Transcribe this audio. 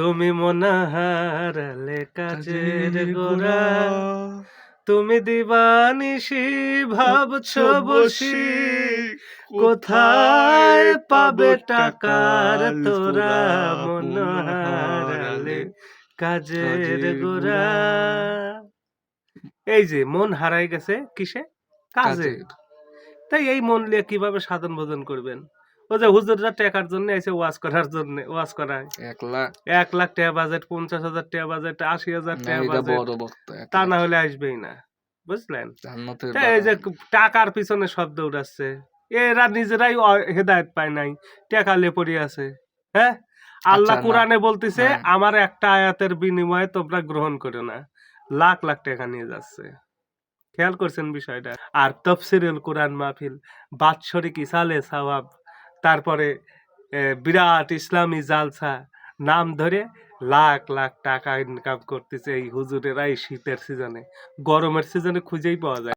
তুমি মনে হারালে কাজের গোড়া। তুমি দিবানিশি ভাবছ বসি। কোথায় পাবে টাকার তোরা মন হারালে কাজের গোড়া। এই যে মন হারাই গেছে কিসে? কাজে। তাই এই মন নিয়ে কীভাবে সাধন ভোজন করবেন? ও যে হুজুররা টাকার জন্য এসে ওয়াজ করার জন্য ওয়াজ করায়। একলা এক লাখ টাকা বাজেট পঞ্চাশ হাজার টাকা বাজেট আশি হাজার টাকা বাজেট এক তা না হলে আসবেই না বুঝলেন? এই যে টাকার পিছনে এরা নিজেরাই হেদায়েত পায় নাই টাকা লেপড়ি আছে হ্যাঁ? আল্লাহ আচ্ছা, কোরআনে বলতেছে হ্যাঁ। আমার একটা আয়াতের বিনিময়ে তোমরা গ্রহণ করো না লাখ লাখ টাকা নিয়ে যাচ্ছে। খেয়াল করছেন বিষয়টা? আর তফসিরুল কোরআন মাহফিল বাৎসরিক ইসালে সাওয়াব তারপরে বিরাট ইসলামী জালসা, নাম ধরে লাখ লাখ টাকা ইনকাম করতেছে এই হুজুরেরা এই শীতের সিজনে গরমের সিজনে খুঁজেই পাওয়া যায়